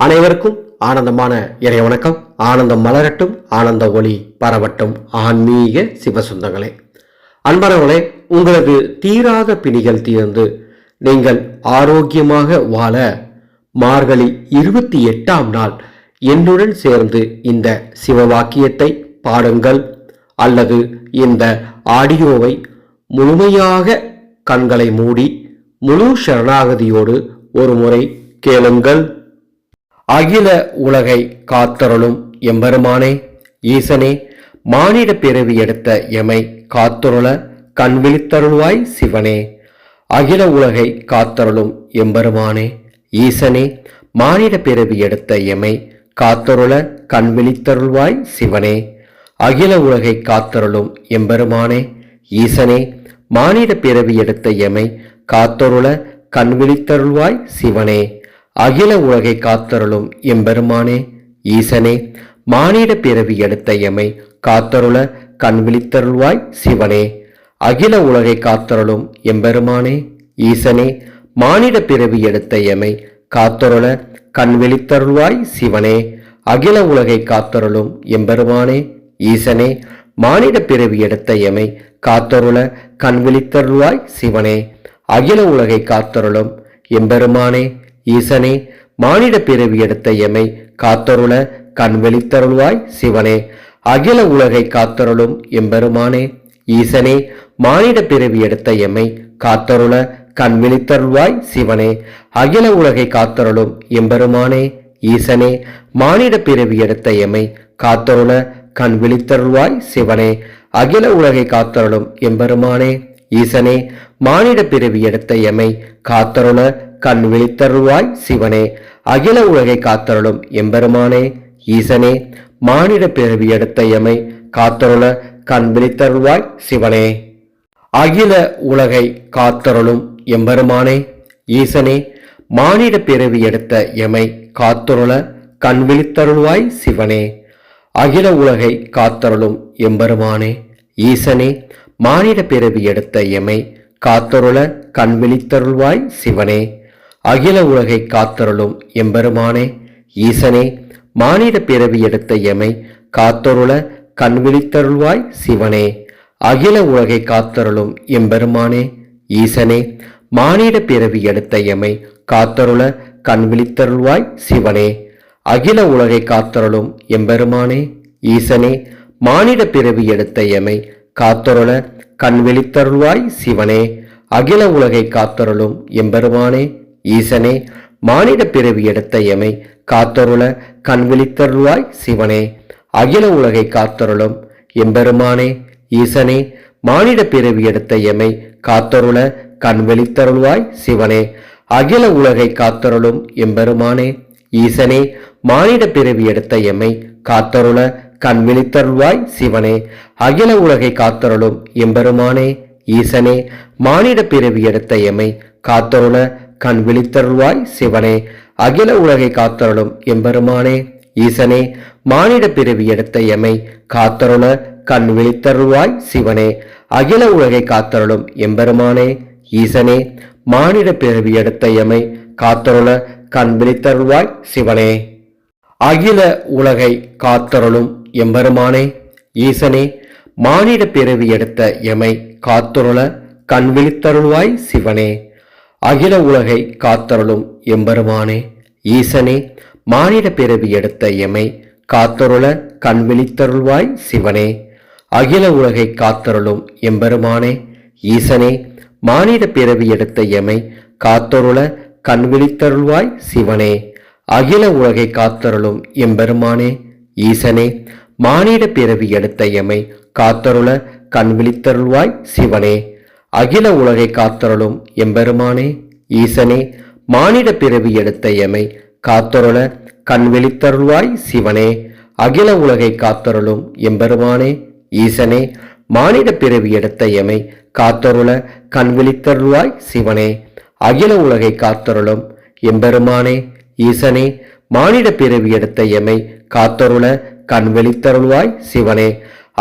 அனைவருக்கும் ஆனந்தமான இறை வணக்கம். ஆனந்தம் மலரட்டும் ஆனந்த ஒளி பரவட்டும். ஆன்மீக சிவசுந்தங்களே. அன்பரவங்களே உங்களது தீராத பிணிகள் தீர்ந்து நீங்கள் ஆரோக்கியமாக வாழ மார்கழி இருபத்தி எட்டாம் நாள் என்னுடன் சேர்ந்து இந்த சிவவாக்கியத்தை பாடுங்கள் அல்லது இந்த ஆடியோவை முழுமையாக கண்களை மூடி முழு சரணாகதியோடு ஒரு முறை கேளுங்கள். அகில உலகை காத்தருளும் எம்பெருமானே ஈசனே மானிட பிறவி எடுத்த எமை காத்தருள கண் விழித்தருள்வாய் சிவனே. அகில உலகை காத்தருளும் எம்பெருமானே ஈசனே மானிட பிறவி எடுத்த எமை காத்தருள கண் விழித்தருள்வாய் சிவனே. அகில உலகை காத்தருளும் எம்பெருமானே ஈசனே மானிட பிறவி எடுத்த எமை காத்தருள கண் விழித்தருள்வாய் சிவனே. அகில உலகை காத்தருளும் எம்பெருமானே ஈசனே மானிட பிறவி எடுத்த எமை காத்தருள கண் விழித்தருள்வாய் சிவனே. அகில உலகை காத்தருளும் எம்பெருமானே ஈசனே மானிட பிறவி எடுத்த எமை காத்தருள கண் விழித்தருள்வாய் சிவனே. அகில உலகை காத்தருளும் எம்பெருமானே ஈசனே மானிட பிறவி எடுத்த எமை காத்தருள கண் விழித்தருள்வாய் சிவனே. அகில உலகை காத்தருளும் எம்பெருமானே ஈசனே மானிட பிறவி எடுத்த எமை காத்தருள கண் வெளித்தருள்வாய் சிவனே. அகில உலகை காத்தருளும் எம்பெருமானே ஈசனே மானிட பிறவி எடுத்த எமை காத்தருள கண் விழித்தருள்வாய் சிவனே. அகில உலகை காத்தருளும் எம்பெருமானே ஈசனே மானிட பிறவி எடுத்த எமை காத்தருள கண் விழித்தருள்வாய் சிவனே. அகில உலகை காத்தருளும் எம்பெருமானே ஈசனே மானிட பிறவி எடுத்த எமை காத்தருள கண் விழித்தருள்வாய் சிவனே. அகில உலகை காத்தருளும் எம்பெருமானே ஈசனே. மானிட பிறவி எடுத்த எமை காத்தருள கண் விழித்தருள்வாய் சிவனே. அகில உலகை காத்தருளும் எம்பெருமானே ஈசனே. மானிட பிறவி எடுத்த எமை காத்தருள கண் விழித்தருள்வாய் சிவனே. அகில உலகை காத்தருளும் எம்பெருமானே ஈசனே. மானிட பிறவி எடுத்த எமை காத்தருள கண் விழித்தருள்வாய் சிவனே. அகில உலகை காத்தருளும் எம்பெருமானே ஈசனே மானிட பிறவி எடுத்த எமை காத்தருள கண்விழித்தருள்வாய் சிவனே. அகில உலகை காத்தருளும் எம்பெருமானே ஈசனே மானிட பிறவி எடுத்த எமை காத்தருள கண்விழித்தருள்வாய் சிவனே. அகில உலகை காத்தருளும் எம்பெருமானே ஈசனே மானிட பிறவி எடுத்த எமை காத்தருள கண்விழித்தருள்வாய் சிவனே. அகில உலகை காத்தருளும் எம்பெருமானே ஈசனே மானிட பிறவி எடுத்த எமை காத்தருள கண்விழித்தருள்வாய் சிவனே. அகில உலகை காத்தருளும் எம்பெருமானே ஈசனே மானிட பிறவி எடுத்த எமை காத்தருள கண்வெளித்தருள்வாய் சிவனே. அகில உலகை காத்தருளும் எம்பெருமானே ஈசனே மானிட பிறவி எடுத்த எம்மை காத்தருள கண்விழித்தருள்வாய் சிவனே. அகில உலகை காத்தருளும் எம்பெருமானே ஈசனே மானிட பிறவி எடுத்த எம்மை காத்தருள கண் விழித்தருள்வாய் சிவனே. அகில உலகை காத்தருளும் எம்பெருமானே. ஈசனே மானிட பிறவி எடுத்த எமை காத்தருள கண் விழித்தருள்வாய் சிவனே. அகில உலகை காத்தருளும் எம்பெருமானே. ஈசனே மானிட பிறவி எடுத்த எமை காத்தருள கண் விழித்தருள்வாய் சிவனே. அகில உலகை காத்தருளும் எம்பெருமானே. ஈசனே மானிட பிறவி எடுத்த எமை காத்தருள கண் விழித்தருள்வாய் சிவனே. அகில உலகை காத்தருளும் எம்பெருமானே ஈசனே மானிட பிறவி எடுத்த எமை காத்தருள கண் விழித்தருள்வாய் சிவனே. அகில உலகை காத்தருளும் எம்பெருமானே ஈசனே மானிட பிறவி எடுத்த எமை காத்தருள கண் விழித்தருள்வாய் சிவனே. அகில உலகை காத்தருளும் எம்பெருமானே ஈசனே மானிட பிறவி எடுத்த எமை காத்தருள கண் விழித்தருள்வாய் சிவனே. அகில உலகை காத்தருளும் எம்பெருமானே ஈசனே மானிட பிறவி எடுத்த எமை காத்தருள கண் வெளித்தருள்வாய் சிவனே. அகில உலகை காத்தருளும் எம்பெருமானே ஈசனே மானிட பிறவி எடுத்த எமை காத்தருள கண் வெளித்தருள்வாய் சிவனே. அகில உலகை காத்தருளும் எம்பெருமானே ஈசனே மானிட பிறவி எடுத்த எமை காத்தருள கண் வெளித்தருள்வாய் சிவனே.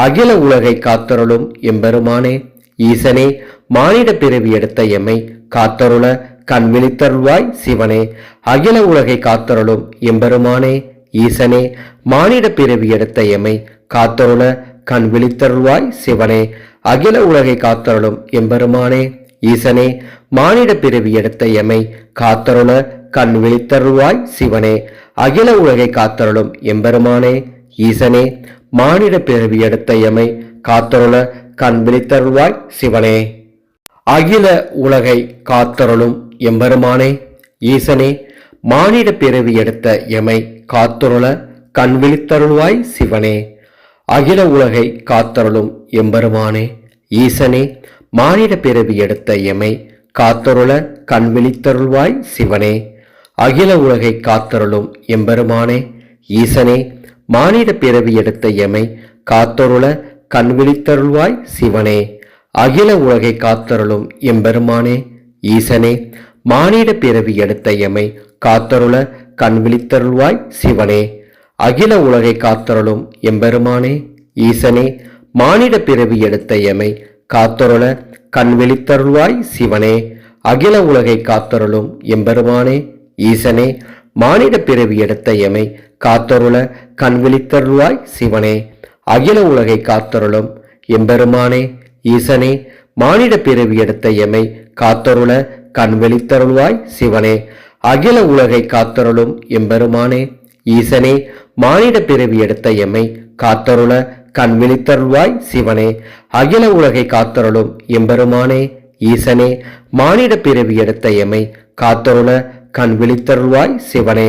அகில உலகை காத்தருளும் எம்பெருமானே ஈசனே மானிட பிறவி எடுத்த எம்மை காத்தருள கண் விழித்தருள்வாய் சிவனே. அகில உலகை காத்தருளும் எம்பெருமானே ஈசனே மானிட பிறவி எடுத்த எமை காத்தருள கண் விழித்தருள்வாய் சிவனே. அகில உலகை காத்தருளும் எம்பெருமானே ஈசனே மானிட பிறவி எடுத்த எமை காத்தருள கண் விழித்தருள்வாய் சிவனே. அகில உலகை காத்தருளும் எம்பெருமானே ஈசனே மானிட பிறவி எடுத்த எமை காத்தருள கண் விழித்தருள்வாய் சிவனே. அகில உலகை காத்தருளும் எம்பெருமானே ஈசனே மானிட பிறவி எடுத்த எமை காத்தருள கண் விழித்தருள்வாய் சிவனே. அகில உலகை காத்தருளும் எம்பெருமானே ஈசனே மானிட பிறவி எடுத்த எமை காத்தருள கண் விழித்தருள்வாய் சிவனே. அகில உலகை காத்தருளும் எம்பெருமானே ஈசனே மானிட பிறவி எடுத்த எமை காத்தருள கண் விழித்தருள்வாய் சிவனே. அகில உலகை காத்தருளும் எம்பெருமானே ஈசனே. மானிட பிறவி எடுத்த எமை காத்தருள கண் விழித்தருள்வாய் சிவனே. அகில உலகை காத்தருளும் எம்பெருமானே ஈசனே. மானிட பிறவி எடுத்த எமை காத்தருள கண் விழித்தருள்வாய் சிவனே. அகில உலகை காத்தருளும் எம்பெருமானே ஈசனே. மானிட பிறவி எடுத்த எமை காத்தருள கண் விழித்தருள்வாய் சிவனே. அகில உலகை காத்தருளும். எம்பெருமானே ஈசனே மானிட பிறவி எடுத்த எமை காத்தருள கண் வெளித்தருள்வாய் சிவனே. அகில உலகை காத்தருளும் எம்பெருமானே ஈசனே மானிட பிறவி எடுத்த எம்மை காத்தருள கண் விழித்தருள்வாய் சிவனே. அகில உலகை காத்தருளும் எம்பெருமானே ஈசனே மானிட பிறவி எடுத்த எம்மை காத்தருள கண் விழித்தருள்வாய் சிவனே.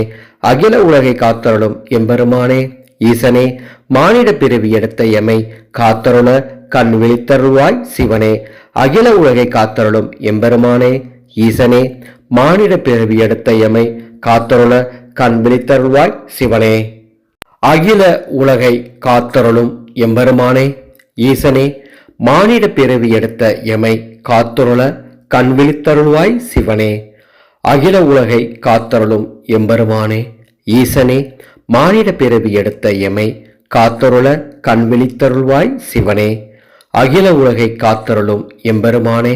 அகில உலகை காத்தருளும் எம்பெருமானே ஈசனே மானிட பிறவி எடுத்த எமை காத்தருள கண் விழித்தருள்வாய் சிவனே. அகில உலகை காத்தருளும் எம்பெருமானே ஈசனே மானிட பிறவி எடுத்த எமை காத்தருள கண் விழித்தருள்வாய் சிவனே. அகில உலகை காத்தருளும் எம்பெருமானே ஈசனே மானிட பிறவி எடுத்த எமை காத்தருள கண் விழித்தருள்வாய் சிவனே. அகில உலகை காத்தருளும் எம்பெருமானே ஈசனே மானிட பிறவி எடுத்த எமை காத்தருள கண் விழித்தருள்வாய் சிவனே. அகில உலகை காத்தருளும் எம்பெருமானே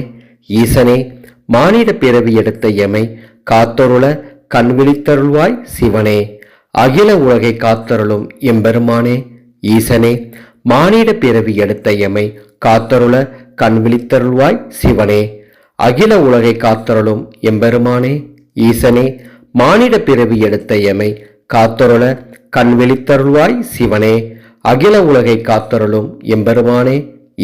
ஈசனே மானிட பிறவி எடுத்த எமை காத்தருள கண் விழித்தருள்வாய் சிவனே. அகில உலகை காத்தருளும் எம்பெருமானே ஈசனே மானிட பிறவி எடுத்த எமை காத்தருள கண் விழித்தருள்வாய் சிவனே. அகில உலகை காத்தருளும் எம்பெருமானே ஈசனே மானிட பிறவி எடுத்த எமை காத்தருள கண் வெளித்தருள்வாய் சிவனே. அகில உலகை காத்தருளும் எம்பெருமானே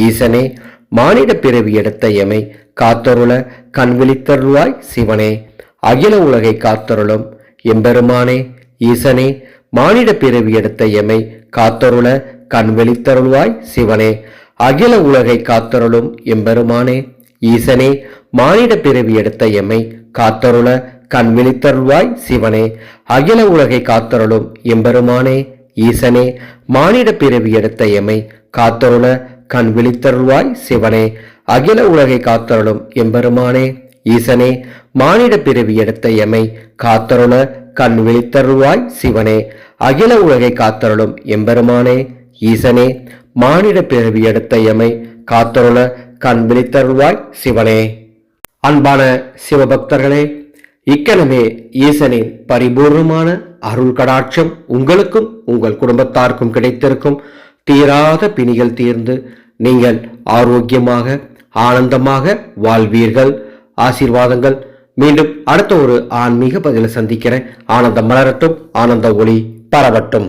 ஈசனே. மானிட பிறவி எடுத்த எமை காத்தருள கண் விழித்தருள்வாய் சிவனே. அகில உலகை காத்தருளும் எம்பெருமானே ஈசனே. மானிட பிறவி எடுத்த எமை காத்தருள கண் வெளித்தருள்வாய் சிவனே. அகில உலகை காத்தருளும் எம்பெருமானே ஈசனே. மானிட பிறவி எடுத்த எம்மை காத்தருள கண் விழித்தருள்வாய் சிவனே. அகில உலகை காத்தருளும் எம்பெருமானே ஈசனே. மானிட பிறவி எடுத்த எம்மை காத்தருள கண் விழித்தருள்வாய் சிவனே. அகில உலகை காத்தருளும் எம்பெருமானே ஈசனே. மானிட பிறவி எடுத்த எமை காத்தருள கண் விழித்தருள்வாய் சிவனே. அகில உலகை காத்தருளும் எம்பெருமானே ஈசனே. மானிட பிறவி எடுத்த எமை காத்தருள கண் விழித்தருள்வாய் சிவனே. அன்பான சிவபக்தர்களே இக்கணமே ஈசனின் பரிபூர்ணமான அருள் கடாட்சம் உங்களுக்கும் உங்கள் குடும்பத்தாருக்கும் கிடைத்திருக்கும். தீராத பிணிகள் தீர்ந்து நீங்கள் ஆரோக்கியமாக ஆனந்தமாக வாழ்வீர்கள். ஆசீர்வாதங்கள். மீண்டும் அடுத்த ஒரு ஆன்மீக பதிலை சந்திக்கிறேன். ஆனந்தம் மலரட்டும் ஆனந்த ஒளி பரவட்டும்.